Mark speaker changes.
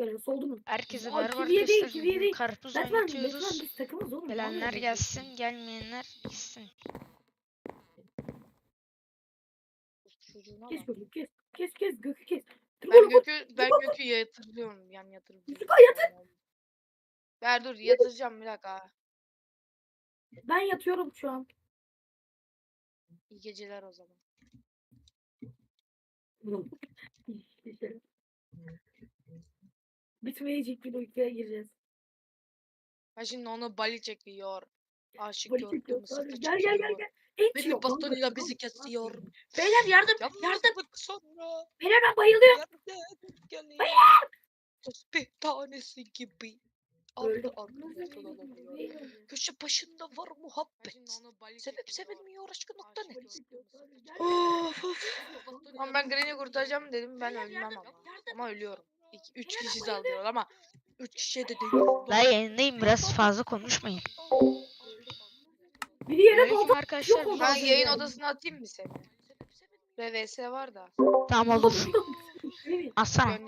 Speaker 1: Böyle soldu mu?
Speaker 2: Herkese
Speaker 1: Aa,
Speaker 2: merhaba
Speaker 1: kiviye değil,
Speaker 2: arkadaşlar.
Speaker 1: kiviye değil.
Speaker 2: karpuz
Speaker 1: Batman, Batman
Speaker 2: oynatıyoruz.
Speaker 1: biz takımız oğlum.
Speaker 2: Gelenler gelsin, gelmeyenler gitsin.
Speaker 1: Kes gökü kes. Kes kes gökü kes. Dur
Speaker 3: Ben Gökü, ben Gökü yatırıyorum. Yani yatırıyorum.
Speaker 1: Yusuf, yatır.
Speaker 3: Ver dur yatıracağım bir dakika.
Speaker 1: Ben yatıyorum şu an.
Speaker 3: İyi geceler o zaman.
Speaker 1: Bitmeyecek bir uykuya gireceğiz.
Speaker 3: Ben şimdi onu bali çekiyor. Aşık
Speaker 1: çekiyor.
Speaker 3: gördüm
Speaker 1: Hadi,
Speaker 3: sıkı
Speaker 1: Gel gel gel gel. Et
Speaker 3: Beni
Speaker 1: yiyor kanka,
Speaker 3: bastonuyla bizi kesiyor.
Speaker 1: Beyler yardım yardım.
Speaker 3: Yalnızlık sonra
Speaker 1: Beyler ben bayılıyorum.
Speaker 3: geliyor. Tesbih tanesi gibi. Ardı ardına. Köşe başında var muhabbet. Sebep sevilmiyor aşkın nokta ne? Of of. Ama ben Granny'i kurtaracağım dedim ben ölmem ama. Ama ölüyorum. İki, üç kişi saldırıyor ama üç kişiye de değil.
Speaker 2: Ben yayındayım biraz fazla konuşmayın.
Speaker 1: Biri yere
Speaker 2: Aleyküm
Speaker 1: doldu.
Speaker 2: arkadaşlar.
Speaker 1: Yok oldu.
Speaker 3: Ben
Speaker 1: Bazı
Speaker 3: yayın
Speaker 1: yani.
Speaker 3: odasına atayım mı seni? RVS var da.
Speaker 2: Tamam olur. Atsana.
Speaker 3: Gönder